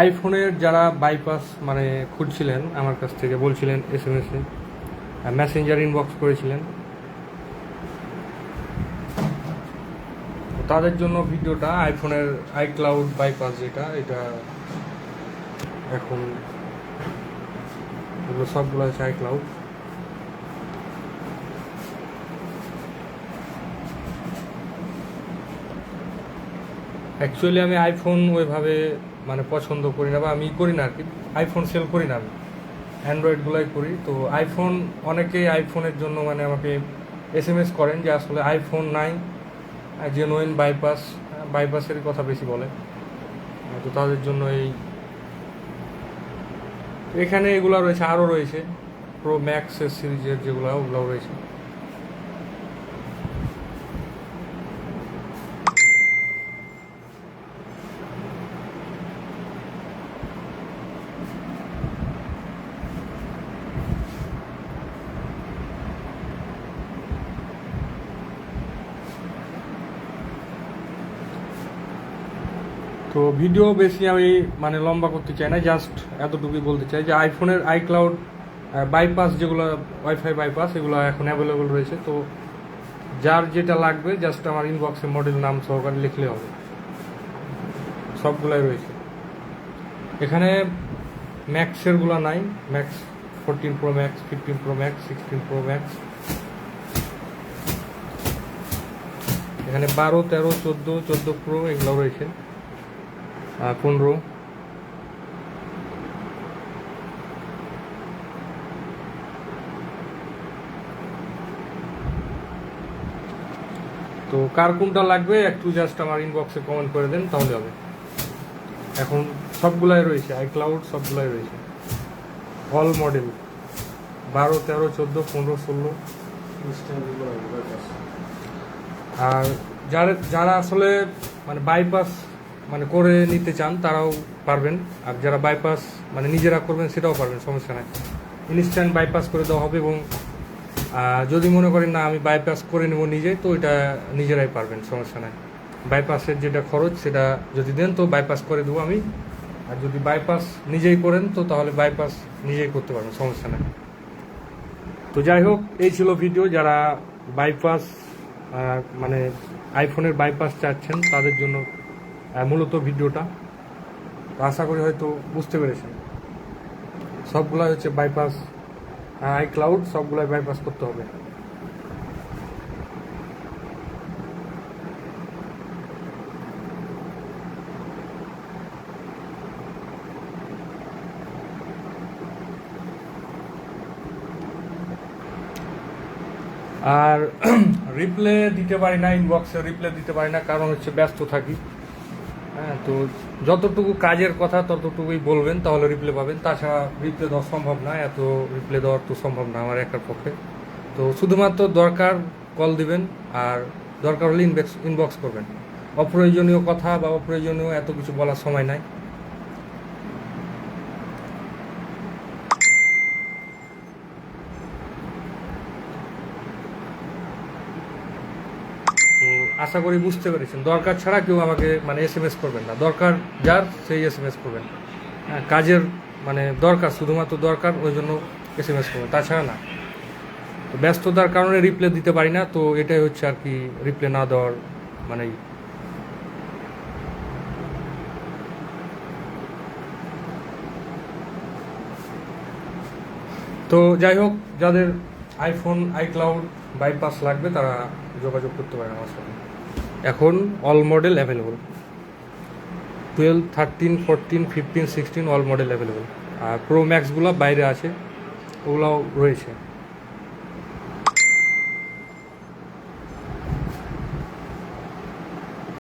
আইফোনের যারা বাইপাস মানে খুঁজছিলেন আমার কাছ থেকে, বলছিলেন এস এম এসে মেসেঞ্জার ইনবক্স করেছিলেন। তো তাদের জন্য ভিডিওটা আইফোনের আইক্লাউড বাইপাস যেটা, এটা এখন এগুলো সবগুলো আছে আইক্লাউড অ্যাকচুয়ালি আমি আইফোন ওইভাবে মানে পছন্দ করি না বা আমি করি না আর কি। আইফোন সেল করি না আমি। অ্যান্ড্রয়েডগুলোই করি। তো আইফোন অনেকেই আইফোনের জন্য মানে আমাকে এস এম এস করেন যে আসলে আইফোন নাই জেনুইন বাইপাস বাইপাসের কথা বেশি বলে। তো তাদের জন্য এই এখানে এগুলো রয়েছে আরও রয়েছে। প্রো ম্যাক্স সিরিজের যেগুলো, ওগুলোও রয়েছে। তো ভিডিও বেশি আমি মানে লম্বা করতে চাই না জাস্ট এতটুকুই বলতে চাই যে আইফোনের আইক্লাউড বাইপাস যেগুলো ওয়াইফাই বাইপাস এগুলো এখন অ্যাভেলেবল রয়েছে। তো যার যেটা লাগবে জাস্ট আমার ইনবক্সে মডেল নাম সহকারে লিখলে হবে। সবগুলাই রয়েছে। এখানে ম্যাক্সেরগুলো নাই। Max fourteen pro max fifteen pro max sixteen pro max এখানে বারো, তেরো, চোদ্দ চোদ্দ প্রো এগুলো রয়েছে। পনেরো তো কার কোনটা লাগবে একটু জাস্ট আমার ইনবক্সে কমেন্ট করে দেন তাহলে হবে। এখন সবগুলাই রয়েছে আইক্লাউড সবগুলাই রয়েছে। অল মডেল বারো তেরো চোদ্দ পনেরো ষোলো। আর যারা যারা আসলে মানে বাইপাস মানে করে নিতে চান, তারাও পারবেন। আর যারা বাইপাস মানে নিজেরা করবেন, সেটাও পারবেন, সমস্যা নাই। ইনস্ট্যান্ট বাইপাস করে দেওয়া হবে এবং যদি মনে করেন, না, আমি বাইপাস করে নেব নিজে, তো এটা নিজেরাই পারবেন, সমস্যা নাই। বাইপাসের যেটা খরচ, সেটা যদি দেন, তো বাইপাস করে দেবো আমি। আর যদি বাইপাস নিজেই করেন, তো তাহলে বাইপাস নিজেই করতে পারবেন, সমস্যা নাই। তো যাই হোক, এই ছিল ভিডিও যারা বাইপাস মানে আইফোনের বাইপাস চাচ্ছেন, তাদের জন্য মূলত ভিডিওটা। আশা করি হয়তো বুঝতে পেরেছেন। সবগুলাই হচ্ছে বাইপাস আই ক্লাউড সবগুলাই বাইপাস করতে হবে। আর রিপ্লে দিতে পারি না ইনবক্সে রিপ্লে দিতে পারি না, কারণ হচ্ছে ব্যস্ত থাকি। হ্যাঁ তো যতটুকু কাজের কথা ততটুকুই বলবেন, তাহলে রিপ্লে পাবেন। তাছাড়া রিপ্লে দেওয়া সম্ভব না, এত রিপ্লে দেওয়ার তো সম্ভব না আমার একার পক্ষে। তো শুধুমাত্র দরকার কল দিবেন আর দরকার হলে ইনবক্স ইনবক্স করবেন। অপ্রয়োজনীয় কথা বা অপ্রয়োজনীয় এত কিছু বলার সময় নাই তো আশা করি বুঝতে পেরেছেন। দরকার ছাড়া কেউ আমাকে মানে এস এম এস করবেন না। দরকার যার, সেই এস এম এস করবেন। হ্যাঁ কাজের মানে দরকার, শুধুমাত্র দরকার, ওই জন্য এস এম এস করবেন। তাছাড়া না। তো ব্যস্ততার কারণে রিপ্লে দিতে পারি না, তো এটাই হচ্ছে আর কি রিপ্লে না দেওয়ার মানে তো যাই হোক, যাদের আইফোন আইক্লাউড বাইপাস লাগবে, তারা যোগাযোগ করতে পারেন আমার সাথে। এখন all model available twelve thirteen fourteen fifteen sixteen all model available আর প্রো ম্যাক্সগুলো বাইরে আছে, ওগুলাও রয়েছে।